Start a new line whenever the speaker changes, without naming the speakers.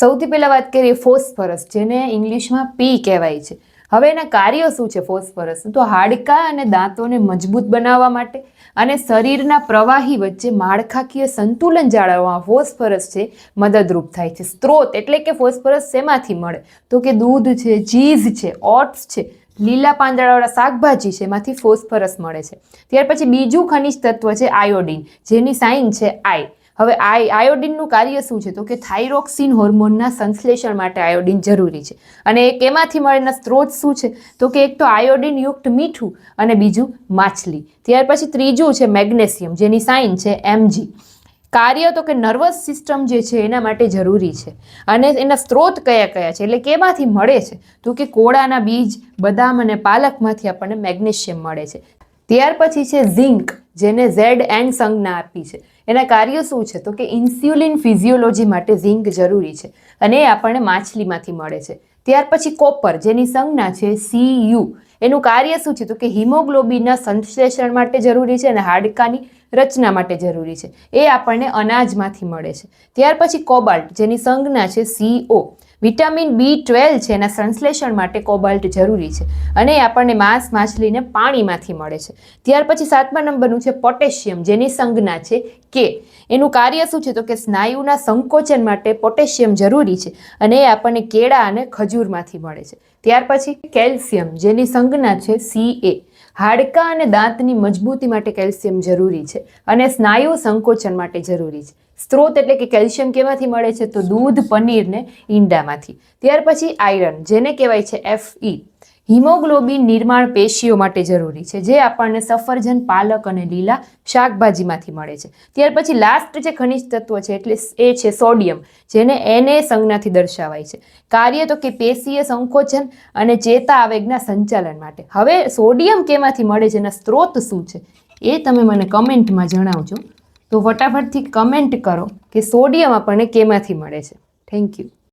સૌથી પહેલાં વાત કરીએ ફોસ્ફરસ, જેને ઇંગ્લિશમાં પી કહેવાય છે. હવે એના કાર્યો શું છે ફોસ્ફરસ? તો હાડકાં અને દાંતોને મજબૂત બનાવવા માટે અને શરીરના પ્રવાહી વચ્ચે માળખાકીય સંતુલન જાળવવામાં ફોસ્ફરસ છે મદદરૂપ થાય છે. સ્ત્રોત એટલે કે ફોસ્ફરસ શેમાંથી મળે? તો કે દૂધ છે, ચીઝ છે, ઓટ્સ છે, લીલા પાંદડાવાળા શાકભાજી છે, એમાંથી ફોસ્ફરસ મળે છે. ત્યાર પછી બીજું ખનિજ તત્વ છે આયોડિન, જેની સાઇન છે આઈ હવે આ આયોડિનનું કાર્ય શું છે? તો કે થાઇરોક્સિન હોર્મોનના સંશ્લેષણ માટે આયોડિન જરૂરી છે. અને એ કેમાંથી મળેના સ્ત્રોત શું છે? તો કે એક તો આયોડિન યુક્ત મીઠું અને બીજું માછલી. ત્યાર પછી ત્રીજું છે મેગ્નેશિયમ, જેની સાઇન છે એમજી કાર્ય તો કે નર્વસ સિસ્ટમ જે છે એના માટે જરૂરી છે. અને એના સ્ત્રોત કયા કયા છે? એટલે કેમાંથી મળે છે તો કે કોળાના બીજ, બદામ અને પાલકમાંથી આપણને મેગ્નેશિયમ મળે છે. ત્યાર પછી છે ઝિંક. જેને ઝેડ એન્ડ સંજ્ઞા આપી છે. એના કાર્યો શું છે? તો કે ઇન્સ્યુલિન ફિઝિયોલોજી માટે ઝિંક જરૂરી છે અને એ આપણને માછલીમાંથી મળે છે. ત્યાર પછી કોપર, જેની સંજ્ઞા છે સી યુ એનું કાર્ય શું છે? તો કે હિમોગ્લોબિનના સંશ્લેષણ માટે જરૂરી છે અને હાડકાની રચના માટે જરૂરી છે. એ આપણને અનાજમાંથી મળે છે. ત્યાર પછી કોબાલ્ટ, જેની સંજ્ઞા છે સીઓ વિટામિન બી ટ્વેલ્વ છે એના સંશ્લેષણ માટે કોબાલ્ટ જરૂરી છે. અને એ આપણને માંસ, માછલીને પાણીમાંથી મળે છે. ત્યાર પછી સાતમા નંબરનું છે પોટેશિયમ, જેની સંજ્ઞા છે કે એનું કાર્ય શું છે? તો કે સ્નાયુના સંકોચન માટે પોટેશિયમ જરૂરી છે અને એ આપણને કેળા અને ખજૂરમાંથી મળે છે. ત્યાર પછી કેલ્શિયમ, જેની સંજ્ઞા છે સી એ હાડકાં અને દાંતની મજબૂતી માટે કેલ્શિયમ જરૂરી છે અને સ્નાયુ સંકોચન માટે જરૂરી છે. સ્ત્રોત એટલે કે કેલ્શિયમ કેમાંથી મળે છે તો દૂધ, પનીર ને ઈંડામાંથી. ત્યાર પછી આયરન, જેને કહેવાય છે એફ ઈ હિમોગ્લોબિન નિર્માણ પેશીઓ માટે જરૂરી છે, જે આપણને સફરજન, પાલક અને લીલા શાકભાજીમાંથી મળે છે. ત્યાર પછી લાસ્ટ જે ખનિજ તત્વ છે એટલે એ છે સોડિયમ જેને એને સંજ્ઞાથી દર્શાવાય છે. કાર્ય તો કે પેશીય સંકોચન અને ચેતા આવેગના સંચાલન માટે. હવે સોડિયમ કેમાંથી મળે છે એના સ્ત્રોત શું છે? એ તમે મને કમેન્ટમાં જણાવજો. તો ફટાફટથી કમેન્ટ કરો કે સોડિયમ આપણને કેમાંથી મળે છે. Thank you